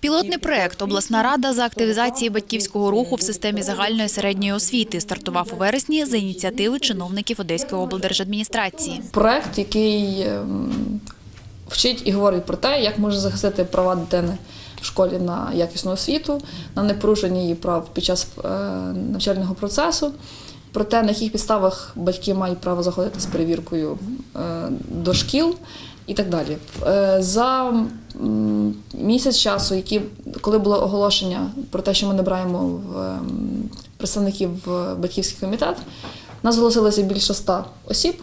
Пілотний проект Обласна рада за активізації батьківського руху в системі загальної середньої освіти стартував у вересні за ініціативи чиновників Одеської облдержадміністрації. проект, який ем, вчить і говорить про те, як можна захистити права дитини в школі на якісну освіту, на непорушення її прав під час е, навчального процесу, про те, на яких підставах батьки мають право заходити з перевіркою е, до шкіл. І так далі. Е, За місяць часу, які, коли було оголошення про те, що ми набираємо в представників в батьківський комітет, нас зголосилося більше ста осіб,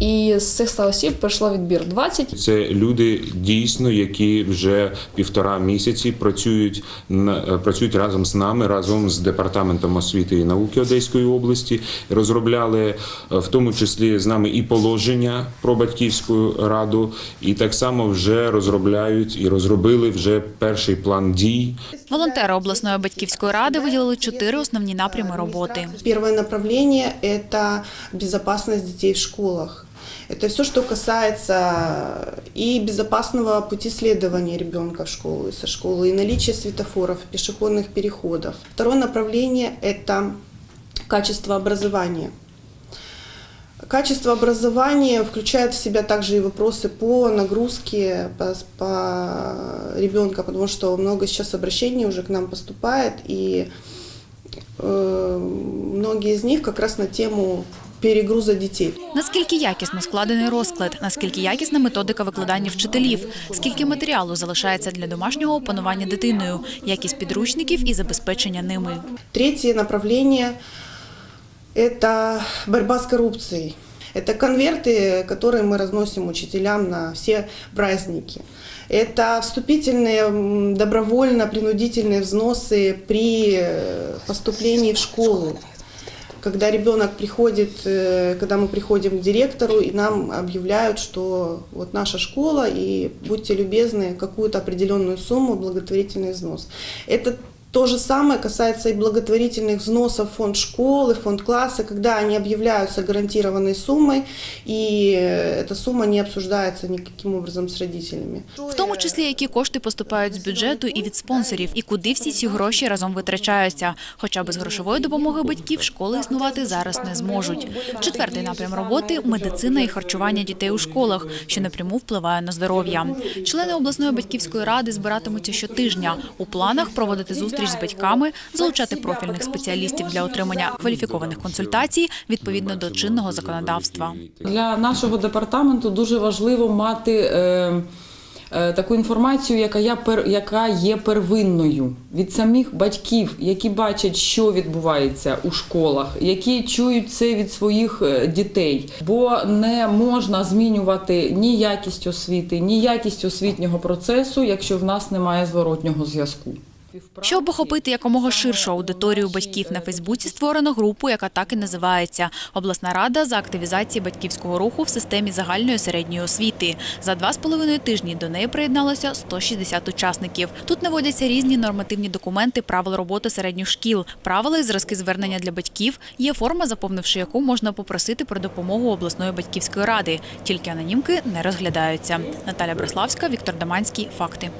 і з цих 100 осіб пройшло відбір 20. Це люди дійсно, які вже півтора місяці працюють на працюють разом з нами, разом з департаментом освіти і науки Одеської області. Розробляли е, в тому числі з нами і положення про батьківську раду, і так само вже розробляють і розробили вже перший план дій. Волонтери обласної батьківської ради виділили чотири основні напрями роботи. Первое направление – это безопасность детей в школах. Это все, что касается и безопасного пути следования ребенка в школу и со школы, и наличия светофоров, пешеходных переходов. Второе направление – это качество образования. Качество образования включает в себя также и вопросы по нагрузке по, по ребенка, потому что много сейчас обращений уже к нам поступает, и э, многие из них как раз на тему перегруза детей. Наскільки якісно складений розклад, наскільки якісна методика викладання вчителів, скільки матеріалу залишається для домашнього опанування дитиною, якість підручників і забезпечення ними. Третье направление – это борьба с коррупцией. Это конверты, которые мы разносим учителям на все праздники. Это вступительные, м, добровольно-принудительные взносы при э, поступлении в школу. Когда ребенок приходит, э, когда мы приходим к директору и нам объявляют, что вот наша школа, и будьте любезны, какую-то определенную сумму благотворительный взнос. Это то же самое касается и благотворительных взносов в фонд школы, фонд класса, когда они объявляются гарантированной суммой, и э, эта сумма не обсуждается никаким образом с родителями. В тому числі, які кошти поступають з бюджету і від спонсорів, і куди всі ці гроші разом витрачаються. Хоча без грошової допомоги батьків школи існувати зараз не зможуть. Четвертий напрям роботи медицина і харчування дітей у школах, що напряму впливає на здоров'я. Члени обласної батьківської ради збиратимуться щотижня. У планах проводити зустріч з батьками, залучати профільних спеціалістів для отримання кваліфікованих консультацій відповідно до чинного законодавства. Для нашого департаменту дуже важливо мати е, е, таку інформацію, яка, я яка є первинною від самих батьків, які бачать, що відбувається у школах, які чують це від своїх е, дітей. Бо не можна змінювати ні якість освіти, ні якість освітнього процесу, якщо в нас немає зворотнього зв'язку. Щоб охопити якомога ширшу аудиторію батьків на Фейсбуці, створено групу, яка так і називається Обласна рада за активізації батьківського руху в системі загальної середньої освіти. За два з половиною тижні до неї приєдналося 160 учасників. Тут наводяться різні нормативні документи правил роботи середніх шкіл, правила і зразки звернення для батьків. Є форма, заповнивши яку можна попросити про допомогу обласної батьківської ради. Тільки анонімки не розглядаються. Наталя Бреславська, Віктор Даманський. Факти.